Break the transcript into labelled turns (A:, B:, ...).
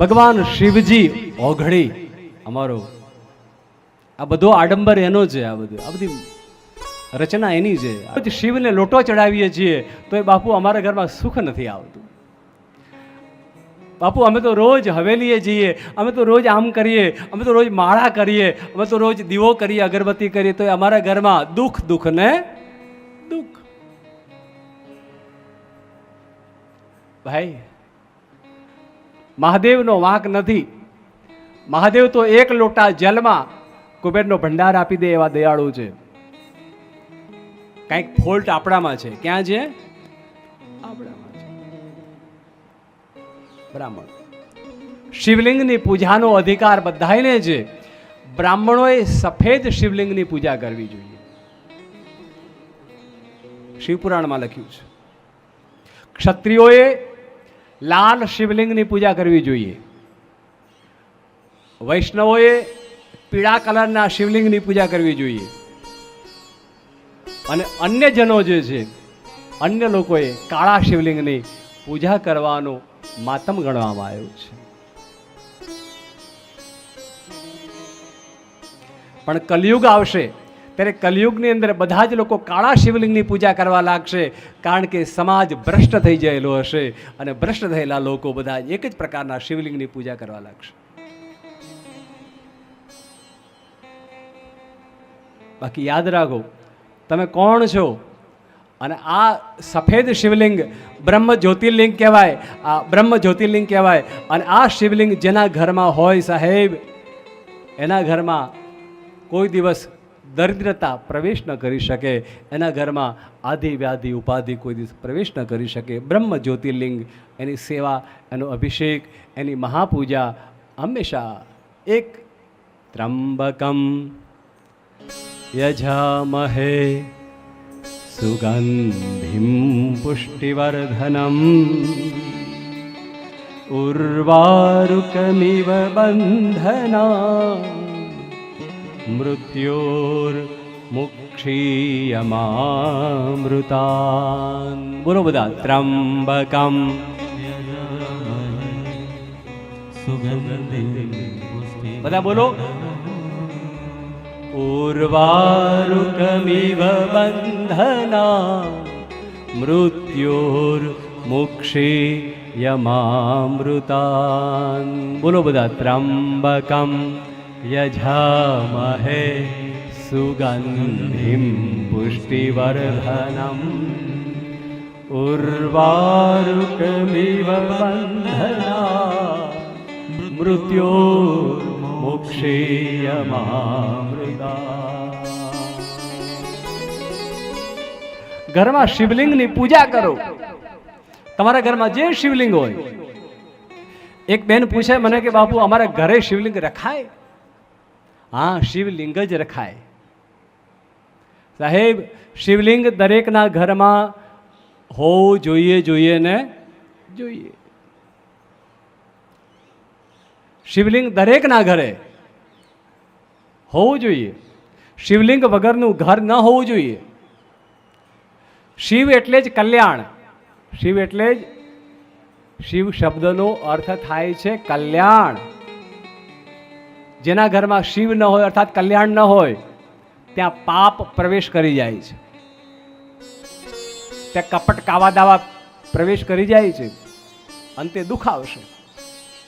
A: ભગવાન શિવજી ઓઘડી. અમારો આ બધો આડંબર એનો છે આ બધું. આ બધી રચના એની છે. શિવને લોટો ચડાવીએ છીએ તો એ બાપુ અમારા ઘરમાં સુખ નથી આવતું. બાપુ, અમે તો રોજ હવેલીએ જઈએ, અમે તો રોજ આમ કરીએ, અમે તો રોજ માળા કરીએ, અમે તો રોજ દીવો કરીએ, અગરબત્તી કરીએ તો અમારા ઘરમાં દુઃખ દુઃખ ને દુઃખ. ભાઈ મહાદેવનો વાંક નથી. મહાદેવ તો એક લોટા જલમાં કુબેરનો ભંડાર આપી દે એવા દયાળુ છે. કંઈક ફોલ્ટ આપણામાં છે. ક્યાં છે? છે. બ્રાહ્મણ. શિવલિંગની પૂજાનો અધિકાર બધાને છે. બ્રાહ્મણોએ સફેદ શિવલિંગની પૂજા કરવી જોઈએ. શિવપુરાણમાં લખ્યું છે. ક્ષત્રિયોએ લાલ શિવલિંગની પૂજા કરવી જોઈએ. વૈષ્ણવોએ પીળા કલરના શિવલિંગની પૂજા કરવી જોઈએ. અને અન્ય જનો જે છે, અન્ય લોકોએ કાળા શિવલિંગની પૂજા કરવાનો માતમ ગણવામાં આવ્યું છે. પણ કલયુગ આવશે ત્યારે કલયુગની અંદર બધા જ લોકો કાળા શિવલિંગની પૂજા કરવા લાગશે, કારણ કે સમાજ ભ્રષ્ટ થઈ ગયેલો હશે અને ભ્રષ્ટ થયેલા લોકો બધા એક જ પ્રકારના શિવલિંગની પૂજા કરવા લાગશે. બાકી યાદ રાખો, તમે કોણ છો? અને આ સફેદ શિવલિંગ બ્રહ્મ જ્યોતિર્લિંગ કહેવાય, આ બ્રહ્મ જ્યોતિર્લિંગ કહેવાય, અને આ શિવલિંગ જેના ઘરમાં હોય સાહેબ, એના ઘરમાં કોઈ દિવસ દરિદ્રતા પ્રવેશ ન કરી શકે, એના ઘરમાં આધિ વ્યાધિ ઉપાધિ કોઈ દિવસ પ્રવેશ ન કરી શકે. બ્રહ્મ જ્યોતિર્લિંગ, એની સેવા, એનો અભિષેક, એની મહાપૂજા હંમેશા એક ત્રંબકમ યજામહે સુગંધિમ પુષ્ટિવર્ધનમ. ઉર્વારુકમિવ બંધના મૃત્યોર્મુક્ષીયમામૃતાન બોલો બધા ત્રંબકમ બધા બોલો ઉર્વારુકમિવ બંધના મૃત્યોર્મુક્ષી યમામૃતાન બોલો બધા ત્રંબકમ યજામહે સુગંધિમ પુષ્ટિવર્ધનમ ઉર્વારુકમિવ બંધના મૃત્યો ઘરમાં શિવલિંગની પૂજા કરો। તમારા ઘરમાં જે શિવલિંગ હોય, એક બેન પૂછે, મને કે બાપુ, અમારા ઘરે શિવલિંગ રખાય? હા, શિવલિંગ જ રખાય. સાહેબ, શિવલિંગ દરેકના ઘરમાં હોવું જોઈએ જોઈએ ને જોઈએ. શિવલિંગ દરેકના ઘરે હોવું જોઈએ. શિવલિંગ વગરનું ઘર ન હોવું જોઈએ. શિવ એટલે જ કલ્યાણ. શિવ એટલે જ, શિવ શબ્દનો અર્થ થાય છે કલ્યાણ. જેના ઘરમાં શિવ ન હોય અર્થાત કલ્યાણ ન હોય, ત્યાં પાપ પ્રવેશ કરી જાય છે. ત્યાં કપટ કાવા દાવા પ્રવેશ કરી જાય છે. અંતે દુઃખ આવશે.